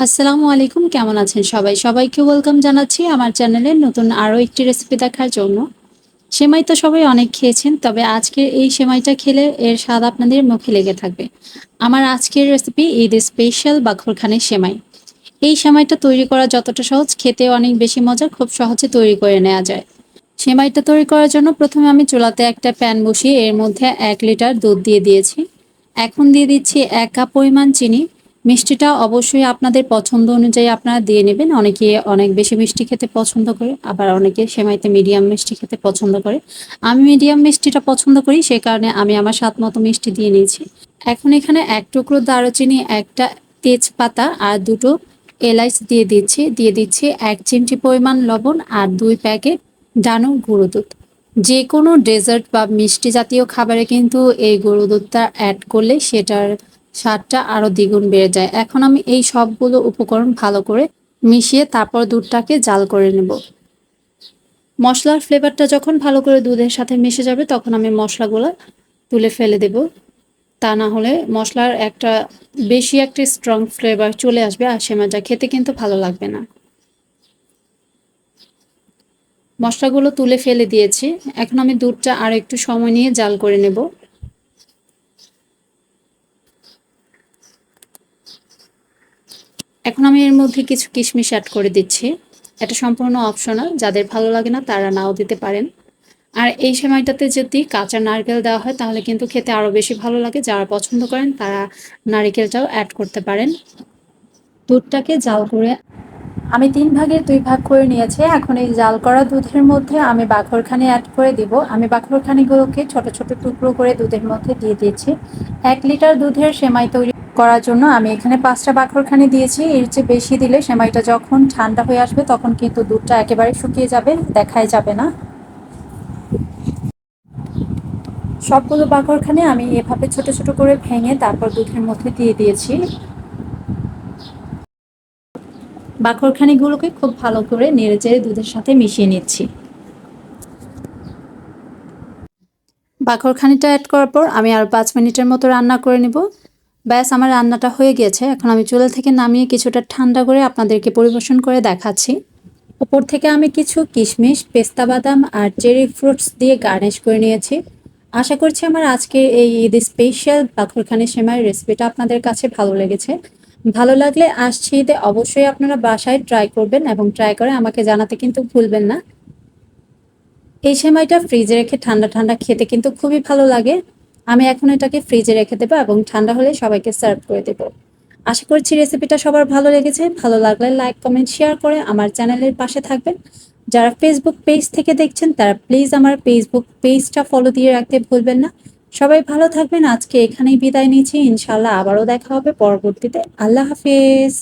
আসসালামু আলাইকুম, কেমন আছেন সবাই? সবাইকে ওয়েলকাম জানাচ্ছি আমার চ্যানেলে নতুন আরও একটি রেসিপি দেখার জন্য। সেমাই তো সবাই অনেক খেয়েছেন, তবে আজকের এই সেমাইটা খেলে এর স্বাদ আপনাদের মুখে লেগে থাকবে। আমার আজকের রেসিপি ঈদ স্পেশাল বাখরখানের সেমাই। এই সেমাইটা তৈরি করা যতটা সহজ, খেতে অনেক বেশি মজা খুব সহজে তৈরি করে নেওয়া যায়। সেমাইটা তৈরি করার জন্য প্রথমে আমি চুলাতে একটা প্যান বসিয়ে এর মধ্যে এক লিটার দুধ দিয়ে দিয়েছি। এখন দিয়ে দিচ্ছি এক কাপ পরিমাণ চিনি মিষ্টিটা অবশ্যই আপনাদের পছন্দ অনুযায়ী আপনারা দিয়ে নেবেন। অনেকে অনেক বেশি মিষ্টি খেতে পছন্দ করে, আবার অনেকে সেমাইতে মিডিয়াম মিষ্টি খেতে পছন্দ করে। আমি মিডিয়াম মিষ্টিটা পছন্দ করি সেই কারণে আমি আমার স্বাদ মতো মিষ্টি দিয়ে নিয়েছি। এখন এখানে এক টুকরো দারুচিনি, একটা তেজপাতা আর দুটো এলাইচ দিয়ে দিচ্ছি। দিয়ে দিচ্ছি এক চিমটি পরিমাণ লবণ আর দুই প্যাকেট ডানো গুঁড়ো দুধ। যে কোনো ডেজার্ট বা মিষ্টি জাতীয় খাবারে কিন্তু এই গরু দুধটা অ্যাড করলে সেটার স্বাদটা আরও দ্বিগুণ বেড়ে যায়। এখন আমি এই সবগুলো উপকরণ ভালো করে মিশিয়ে তারপর দুধটাকে জাল করে নেব। মশলার ফ্লেভারটা যখন ভালো করে দুধের সাথে মিশে যাবে, তখন আমি মশলাগুলো তুলে ফেলে দেব। তা না হলে মশলার একটা বেশি একটা স্ট্রং ফ্লেভার চলে আসবে আর সেমাইটা খেতে কিন্তু ভালো লাগবে না। মশলাগুলো তুলে ফেলে দিয়েছি। এখন আমি দুধটা আর একটু সময় নিয়ে জাল করে নেব। এখন আমি এর মধ্যে কিছু কিশমিশ অ্যাড করে দিচ্ছি। এটা সম্পূর্ণ অপশনাল যাদের ভালো লাগে না তারা নাও দিতে পারেন। আর এই সময়টাতে যদি কাঁচা নারকেল দেওয়া হয়, তাহলে কিন্তু খেতে আরও বেশি ভালো লাগে। যারা পছন্দ করেন, তারা নারিকেলটাও অ্যাড করতে পারেন। দুধটাকে জাল করে আমি তিন ভাগের দুই ভাগ করে নিয়েছি। এখন এই জাল করা দুধের মধ্যে আমি বাখরখানি অ্যাড করে দিব। আমি বাখরখানিগুলোকে ছোট ছোট টুকরো করে দুধের মধ্যে দিয়ে দিয়েছি। এক লিটার দুধের সেমাই তৈরি করার জন্য আমি এখানে পাঁচটা বাখরখানি দিয়েছি। এর চেয়ে বেশি দিলে সেমাইটা যখন ঠান্ডা হয়ে আসবে তখন কিন্তু দুধটা একেবারে শুকিয়ে যাবে, দেখাই যাবে না। সবগুলো বাখরখানি আমি এভাবে ছোট ছোট করে ভেঙে তারপর দুধের মধ্যে দিয়ে দিয়েছি। বাখরখানিগুলোকে খুব ভালো করে নেড়ে চেড়ে দুধের সাথে মিশিয়ে নিচ্ছি। বাখরখানিটা অ্যাড করার পর আমি আর পাঁচ মিনিটের মতো রান্না করে নেব। ব্যাস, আমার রান্নাটা হয়ে গেছে এখন আমি চুলা থেকে নামিয়ে কিছুটা ঠান্ডা করে আপনাদেরকে পরিবেশন করে দেখাচ্ছি। ওপর থেকে আমি কিছু কিশমিশ, পেস্তা বাদাম আর চেরি ফ্রুটস দিয়ে গার্নিশ করে নিয়েছি। আশা করছি আমার আজকে এই ঈদ স্পেশাল বাখরখানি সেমাই রেসিপিটা আপনাদের কাছে ভালো লেগেছে। ভালো লাগলে আসছি ঈদে অবশ্যই আপনারা বাসায় ট্রাই করবেন এবং ট্রাই করে আমাকে জানাতে কিন্তু ভুলবেন না। এই সেমাইটা ফ্রিজে রেখে ঠান্ডা ঠান্ডা খেতে কিন্তু খুবই ভালো লাগে। আমি এখন এটাকে ফ্রিজে রেখে দেবো এবং ঠান্ডা হলে সবাইকে সার্ভ করে দেবো। আশা করছি রেসিপিটা সবার ভালো লেগেছে। ভালো লাগলে লাইক কমেন্ট শেয়ার করে আমার চ্যানেলের পাশে থাকবেন। যারা ফেসবুক পেজ থেকে দেখছেন, তারা প্লিজ আমার ফেসবুক পেজটা ফলো দিয়ে রাখতে ভুলবেন না। সবাই ভালো থাকবেন। আজকে এখানেই বিদায় নিচ্ছি। ইনশাল্লাহ আবারও দেখা হবে পরবর্তীতে। আল্লাহ হাফেজ।